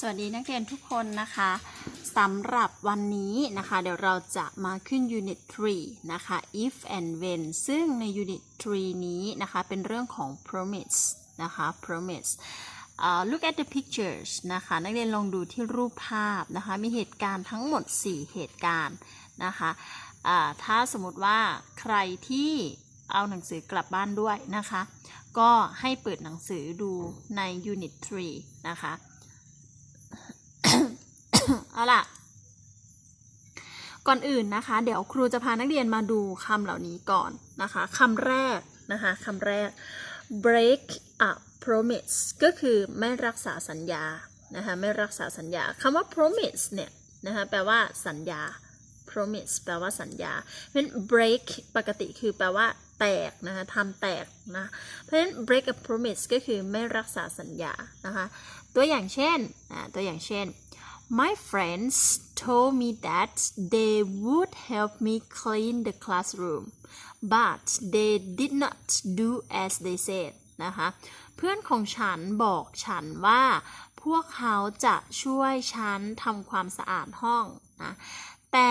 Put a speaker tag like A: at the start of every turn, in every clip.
A: สวัสดีนักเรียนทุกคนนะคะสำหรับวันนี้นะคะ เดี๋ยวเราจะมาขึ้น Unit 3 นะคะ if and when ซึ่งใน Unit 3 นี้นะคะ เป็นเรื่องของ promise นะคะ promise อ่า look at the pictures นะคะ นักเรียนลองดูที่รูปภาพนะคะ มีเหตุการณ์ทั้งหมด 4 เหตุการณ์นะคะอ่าถ้าสมมติว่าใครที่เอาหนังสือกลับบ้านด้วยนะคะ ก็ให้เปิดหนังสือดูใน Unit 3 นะคะ เอาล่ะ ก่อนอื่นนะคะ เดี๋ยวครูจะพานักเรียนมาดูคำเหล่านี้ก่อนนะคะคำแรกนะคะคำแรก break a promise ก็คือไม่รักษาสัญญานะคะไม่รักษาสัญญาคำว่า promise เนี่ยนะคะแปลว่าสัญญา promise แปลว่าสัญญา เพราะฉะนั้น break ปกติคือแปลว่าแตกนะคะทำแตกนะ เพราะฉะนั้น break a promise ก็คือไม่รักษาสัญญานะคะ ตัวอย่างเช่น ตัวอย่างเช่น My friends told me that they would help me clean the classroom but they did not do as they said นะคะ เพื่อนของฉันบอกฉันว่า พวกเขาจะช่วยฉันทำความสะอาดห้องนะ แต่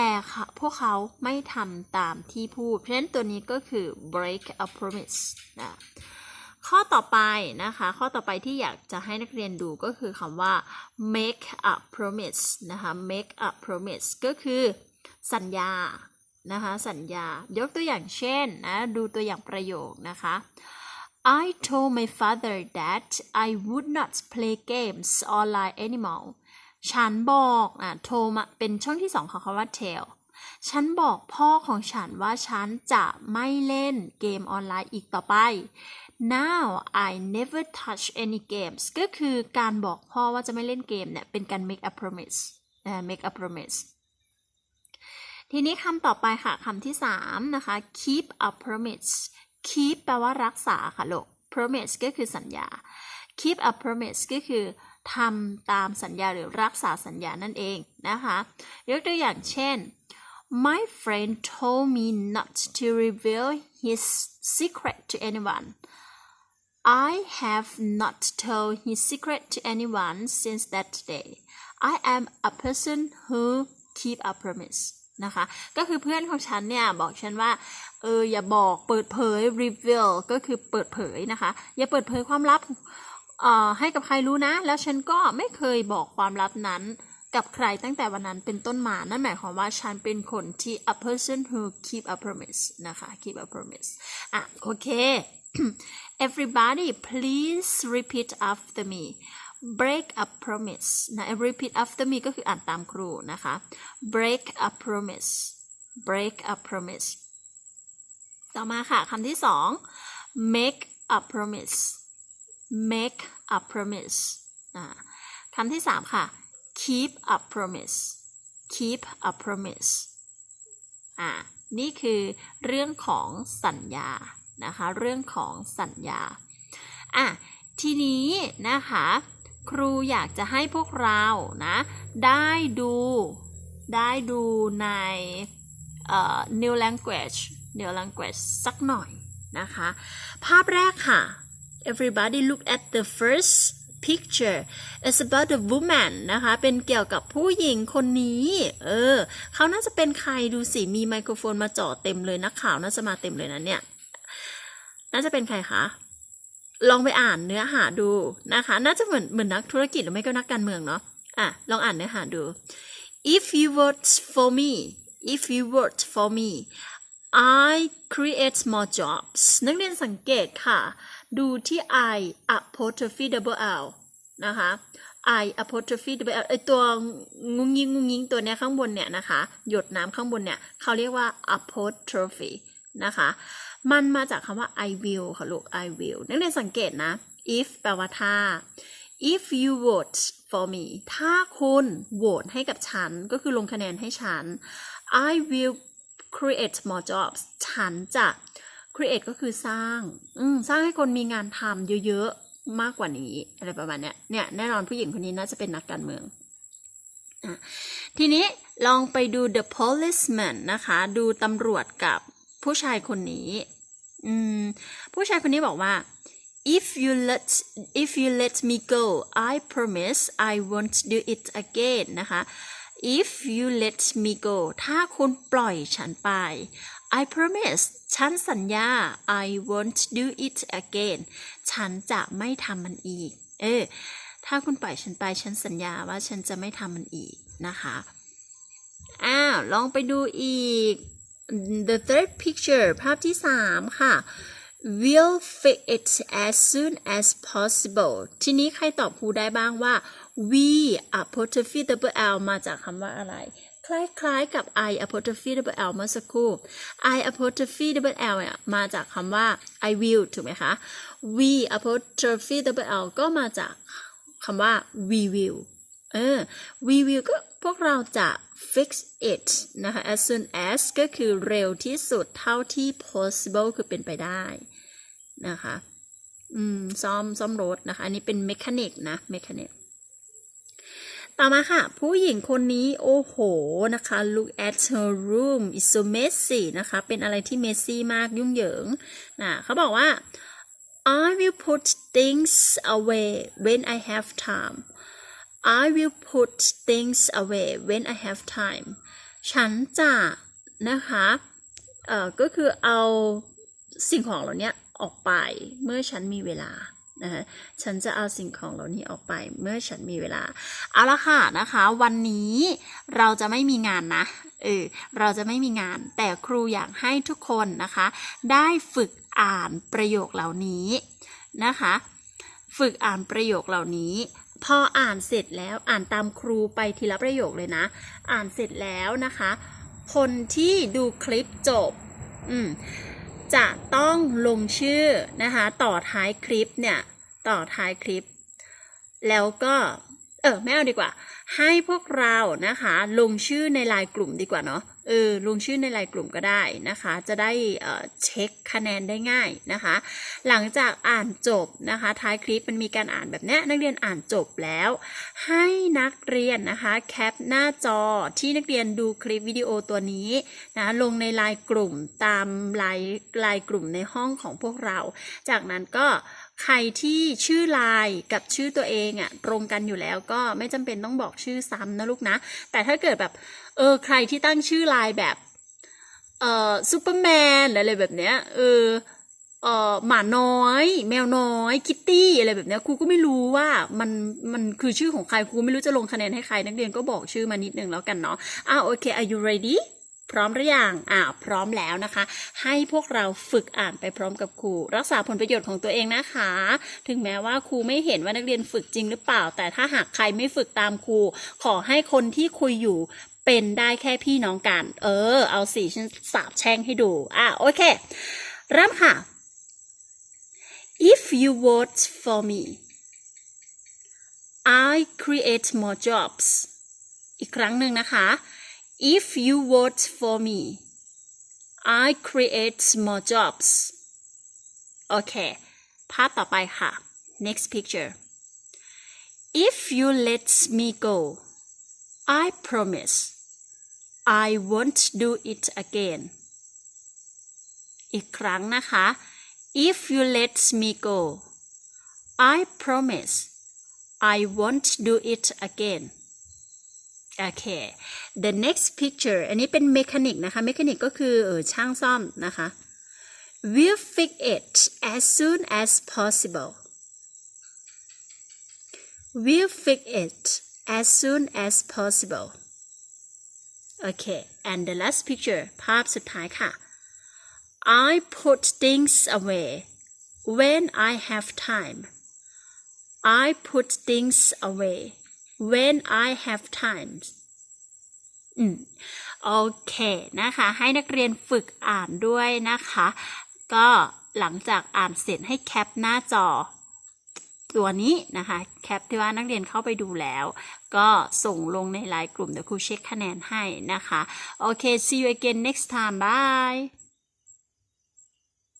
A: พวกเขาไม่ทำตามที่พูด เพราะฉะนั้นตัวนี้ก็คือ break a promise นะ ข้อต่อไปนะคะ ข้อต่อไปที่อยากจะให้นักเรียนดูก็คือคำว่า make a promise นะคะ make a promise ก็คือสัญญานะคะสัญญายกตัวอย่างเช่นนะดูตัวอย่างประโยคนะคะ I told my father that I would not play games online anymore ฉันบอกอะโทรมาเป็นช่องที่สองของคำว่า tell ฉันบอกพ่อของฉันว่าฉันจะไม่เล่นเกมออนไลน์อีกต่อไป now I never touch any games ก็คือการบอกพ่อว่าจะไม่เล่นเกมเนี่ย เป็นการ make a promise นะ make a promise ทีนี้คำต่อไปค่ะคำที่สามนะคะ keep a promise keep แปลว่ารักษาค่ะลูก promise ก็คือสัญญา keep a promise ก็คือทำตามสัญญาหรือรักษาสัญญานั่นเองนะคะ ยกตัวอย่างเช่น My friend told me not to reveal his secret to anyone. I have not told his secret to anyone since that day. I am a person who keep a promise นะคะ ก็คือเพื่อนของฉันเนี่ย บอกฉันว่า เออ อย่าบอกเปิดเผย reveal ก็คือเปิดเผยนะคะ อย่าเปิดเผยความลับเอ่อให้กับใครรู้นะ แล้วฉันก็ไม่เคยบอกความลับนั้น กับใครตั้งแต่วันนั้นเป็นต้นมา นั่นหมายความว่าฉันเป็นคนที่ a person who keep a promise นะคะ keep a promise อะ โอเค everybody please repeat after me break a promise นะ repeat after me ก็คืออ่านตามครูนะคะ break a promise break a promise ต่อมาค่ะคำที่สอง make a promise make a promise อ่าคำที่สามค่ะ keep a promise keep a promise อ่านี่คือเรื่องของสัญญานะคะ เรื่องของสัญญาอะทีนี้นะคะ ครูอยากจะให้พวกเรานะ ได้ดูได้ดูใน new language new language สักหน่อยนะคะ ภาพแรกค่ะ everybody look at the first picture is about a woman นะคะ เป็นเกี่ยวกับผู้หญิงคนนี้ เออ เขาน่าจะเป็นใครดูสิ มีไมโครโฟนมาจ่อเต็มเลย นักข่าวน่าจะมาเต็มเลยนะเนี่ย น่าจะเป็นใครคะ ลองไปอ่านเนื้อหาดูนะคะ น่าจะเหมือนเหมือนนักธุรกิจหรือไม่ก็นักการเมืองเนาะ อะ ลองอ่านเนื้อหาดู if you vote for me if you vote for me I create more jobs นักเรียนสังเกตค่ะ ดูที่ I apostrophe double L นะคะ I apostrophe double L ไอตัวงุงยิงงุงยิงตัวเนี้ยข้างบนเนี่ยนะคะ หยดน้ำข้างบนเนี่ยเขาเรียกว่า apostrophe นะคะ มันมาจากคำว่า I will ค่ะลูก I will นักเรียนสังเกตนะ if แปลว่าถ้า if you vote for me ถ้าคุณโหวตให้กับฉัน ก็คือลงคะแนนให้ฉัน I will create more jobs ฉันจะ create ก็คือสร้าง อืมสร้างให้คนมีงานทำเยอะๆ มากกว่านี้ อะไรประมาณเนี้ย เนี่ยแน่นอนผู้หญิงคนนี้น่าจะเป็นนักการเมืองอะทีนี้ลองไปดู the policeman นะคะ ดูตำรวจกับผู้ชายคนนี้อืมผู้ชายคนนี้บอกว่า if you let if you let me go I promise I won't do it again นะคะ if you let me go ถ้าคุณปล่อยฉันไป I promise ฉันสัญญา I won't do it again ฉันจะไม่ทำมันอีก เออ ถ้าคุณปล่อยฉันไป ฉันสัญญาว่าฉันจะไม่ทำมันอีกนะคะ อ้าว ลองไปดูอีก the third picture ภาพที่สามค่ะ will fix it as soon as possible ทีนี้ใครตอบครูได้บ้างว่า we apostrophe double l มาจากคำว่าอะไร คล้ายๆกับ I apostrophe double l เมื่อสักครู่ I apostrophe double l เนี่ยมาจากคำว่า I will ถูกไหมคะ we apostrophe double l ก็มาจากคำว่า we will เออ we will ก็พวกเราจะ fix it นะคะ as soon as ก็คือเร็วที่สุดเท่าที่ possible คือเป็นไปได้นะคะ อืม ซ่อม ซ่อมรถนะคะ อันนี้เป็น mechanic นะ mechanic ต่อมาค่ะ ผู้หญิงคนนี้โอ้โหนะคะ look at her room is so messy นะคะ เป็นอะไรที่ messy มากยุ่งเหยิงนะเขาบอกว่า I will put things away when I have time I will put things away when I have time ฉันจะนะคะเอ่อก็คือเอาสิ่งของเหล่านี้ออกไปเมื่อฉันมีเวลา นะคะฉันจะเอาสิ่งของเหล่านี้ออกไปเมื่อฉันมีเวลา เอาละค่ะนะคะ วันนี้เราจะไม่มีงานนะเออเราจะไม่มีงาน แต่ครูอยากให้ทุกคนนะคะ ได้ฝึกอ่านประโยคเหล่านี้นะคะ ฝึกอ่านประโยคเหล่านี้พออ่านเสร็จแล้วอ่านตามครูไปทีละประโยคเลยนะ อ่านเสร็จแล้วนะคะ คนที่ดูคลิปจบ อืม จะต้องลงชื่อนะคะต่อท้ายคลิปเนี่ยต่อท้ายคลิป แล้วก็เออไม่เอาดีกว่า ให้พวกเรานะคะลงชื่อในไลน์กลุ่มดีกว่าเนาะ เออลงชื่อในไลน์กลุ่มก็ได้นะคะ จะได้เช็คคะแนนได้ง่ายนะคะ หลังจากอ่านจบนะคะ ท้ายคลิปมันมีการอ่านแบบนี้นักเรียนอ่านจบแล้ว ให้นักเรียนนะคะแคปหน้าจอที่นักเรียนดูคลิปวิดีโอตัวนี้นะลงในไลน์กลุ่มตามไลน์ไลน์กลุ่มในห้องของพวกเรา จากนั้นก็ ใครที่ชื่อไลน์กับชื่อตัวเองอะ่ะตรงกันอยู่แล้วก็ไม่จำเป็นต้องบอกชื่อซ้ำนะลูกนะ แต่ถ้าเกิดแบบเออใครที่ตั้งชื่อไลน์แบบเอ่อซูเปอร์แมนอะไรแบบเนี้ยเออเอ่อหมาน้อย แมวน้อย คิตตี้อะไรแบบเนี้ยครูก็ไม่รู้ว่ามันมันคือชื่อของใครครูไม่รู้จะลงคะแนนให้ใครนักเรียนก็บอกชื่อมานิดนึงแล้วกันเนาะอ่าโอเค are you ready พร้อมหรือยังอ่าพร้อมแล้วนะคะ ให้พวกเราฝึกอ่านไปพร้อมกับครู รักษาผลประโยชน์ของตัวเองนะคะ ถึงแม้ว่าครูไม่เห็นว่านักเรียนฝึกจริงหรือเปล่า แต่ถ้าหากใครไม่ฝึกตามครู ขอให้คนที่คุยอยู่เป็นได้แค่พี่น้องกัน เออ เอาสิฉันสาบแช่งให้ดู อะโอเคเริ่มค่ะ if you vote for me I create more jobs อีกครั้งหนึ่งนะคะ if you vote for me I create more jobs โอเค ภาพต่อไปค่ะ next picture if you let me go I promise I won't do it again อีกครั้งนะคะ if you let me go I promise I won't do it again โอเค the next picture อันนี้เป็น mechanic นะคะ mechanic ก็คือเออช่างซ่อมนะคะ we'll fix it as soon as possible we'll fix it as soon as possible โอเค and the last picture ภาพสุดท้ายค่ะ I put things away when I have time I put things away when I have time อืมโอเคนะคะ ให้นักเรียนฝึกอ่านด้วยนะคะ ก็หลังจากอ่านเสร็จให้แคปหน้าจอ ตัวนี้นะคะ แคปที่ว่านักเรียนเข้าไปดูแล้ว ก็ส่งลงในไลน์กลุ่มเดี๋ยวครูเช็คคะแนนให้นะคะ โอเค see you again next time bye